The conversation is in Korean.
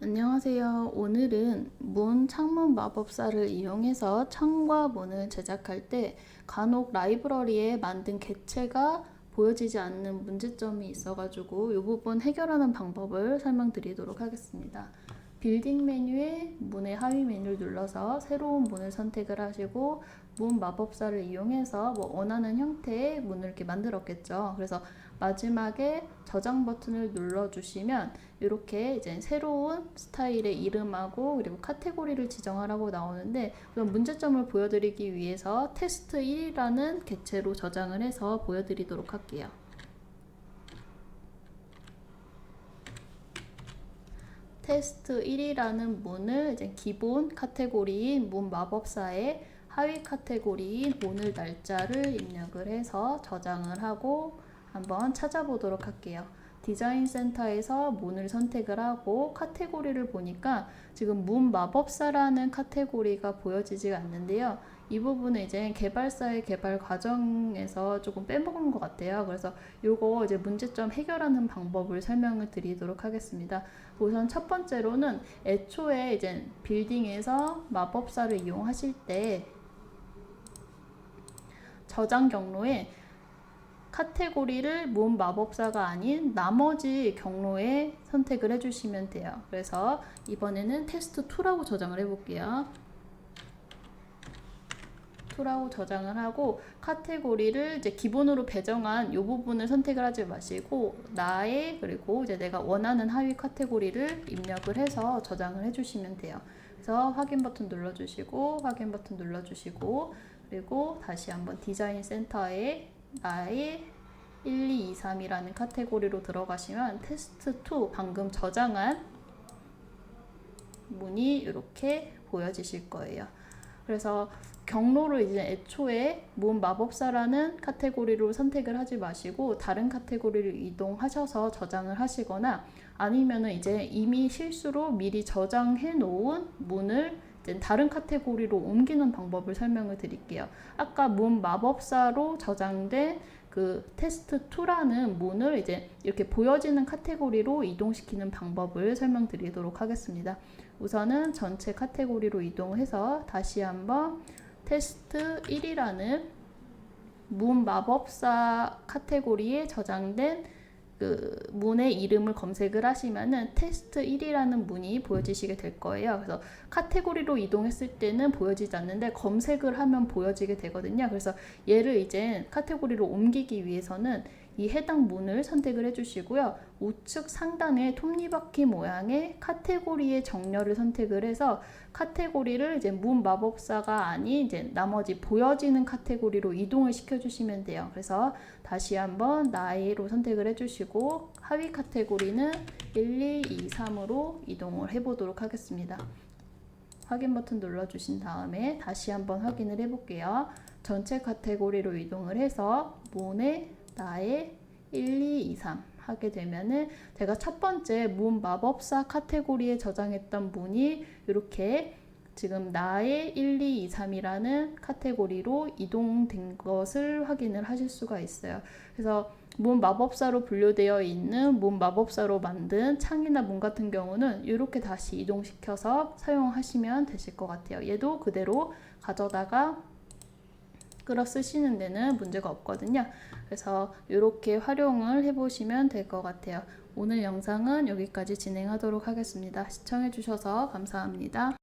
안녕하세요. 오늘은 문 창문 마법사를 이용해서 창과 문을 제작할 때 간혹 라이브러리에 만든 객체가 보여지지 않는 문제점이 있어가지고 이 부분 해결하는 방법을 설명드리도록 하겠습니다. 빌딩 메뉴에 문의 하위 메뉴를 눌러서 새로운 문을 선택을 하시고 문 마법사를 이용해서 뭐 원하는 형태의 문을 이렇게 만들었겠죠. 그래서 마지막에 저장 버튼을 눌러주시면 이렇게 이제 새로운 스타일의 이름하고 그리고 카테고리를 지정하라고 나오는데 그럼 문제점을 보여드리기 위해서 테스트 1이라는 객체로 저장을 해서 보여드리도록 할게요. 테스트 1이라는 문을 이제 기본 카테고리인 문 마법사의 하위 카테고리인 오늘 날짜를 입력을 해서 저장을 하고 한번 찾아보도록 할게요. 디자인 센터에서 문을 선택을 하고 카테고리를 보니까 지금 문 마법사라는 카테고리가 보여지지가 않는데요. 이 부분은 이제 개발사의 개발 과정에서 조금 빼먹은 것 같아요. 그래서 요거 이제 문제점 해결하는 방법을 설명을 드리도록 하겠습니다. 우선 첫 번째로는 애초에 이제 빌딩에서 마법사를 이용하실 때 저장 경로에 카테고리를 문 마법사가 아닌 나머지 경로에 선택을 해주시면 돼요. 그래서 이번에는 테스트 2라고 저장을 해볼게요. 2라고 저장을 하고 카테고리를 이제 기본으로 배정한 이 부분을 선택을 하지 마시고 나의 그리고 이제 내가 원하는 하위 카테고리를 입력을 해서 저장을 해주시면 돼요. 그래서 확인 버튼 눌러주시고 확인 버튼 눌러주시고 그리고 다시 한번 디자인 센터에 나의 1, 2, 2, 3이라는 카테고리로 들어가시면 테스트 2 방금 저장한 문이 이렇게 보여지실 거예요. 그래서 경로를 이제 애초에 문 마법사라는 카테고리로 선택을 하지 마시고 다른 카테고리를 이동하셔서 저장을 하시거나 아니면은 이제 이미 실수로 미리 저장해 놓은 문을 다른 카테고리로 옮기는 방법을 설명을 드릴게요. 아까 문 마법사로 저장된 그 테스트 2라는 문을 이제 이렇게 보여지는 카테고리로 이동시키는 방법을 설명드리도록 하겠습니다. 우선은 전체 카테고리로 이동해서 다시 한번 테스트 1이라는 문 마법사 카테고리에 저장된 그 문의 이름을 검색을 하시면은 테스트 1이라는 문이 보여지시게 될 거예요. 그래서 카테고리로 이동했을 때는 보여지지 않는데 검색을 하면 보여지게 되거든요. 그래서 얘를 이제 카테고리로 옮기기 위해서는 이 해당 문을 선택을 해주시고요. 우측 상단에 톱니바퀴 모양의 카테고리의 정렬을 선택을 해서 카테고리를 이제 문 마법사가 아닌 이제 나머지 보여지는 카테고리로 이동을 시켜주시면 돼요. 그래서 다시 한번 나이로 선택을 해주시고 하위 카테고리는 1, 2, 2, 3으로 이동을 해보도록 하겠습니다. 확인 버튼 눌러주신 다음에 다시 한번 확인을 해볼게요. 전체 카테고리로 이동을 해서 문의 나의 1, 2, 2, 3 하게 되면은 제가 첫 번째 문 마법사 카테고리에 저장했던 문이 이렇게 지금 나의 1, 2, 2, 3이라는 카테고리로 이동된 것을 확인을 하실 수가 있어요. 그래서 문 마법사로 분류되어 있는 문 마법사로 만든 창이나 문 같은 경우는 이렇게 다시 이동시켜서 사용하시면 되실 것 같아요. 얘도 그대로 가져다가 끌어 쓰시는 데는 문제가 없거든요. 그래서 이렇게 활용을 해보시면 될 것 같아요. 오늘 영상은 여기까지 진행하도록 하겠습니다. 시청해주셔서 감사합니다.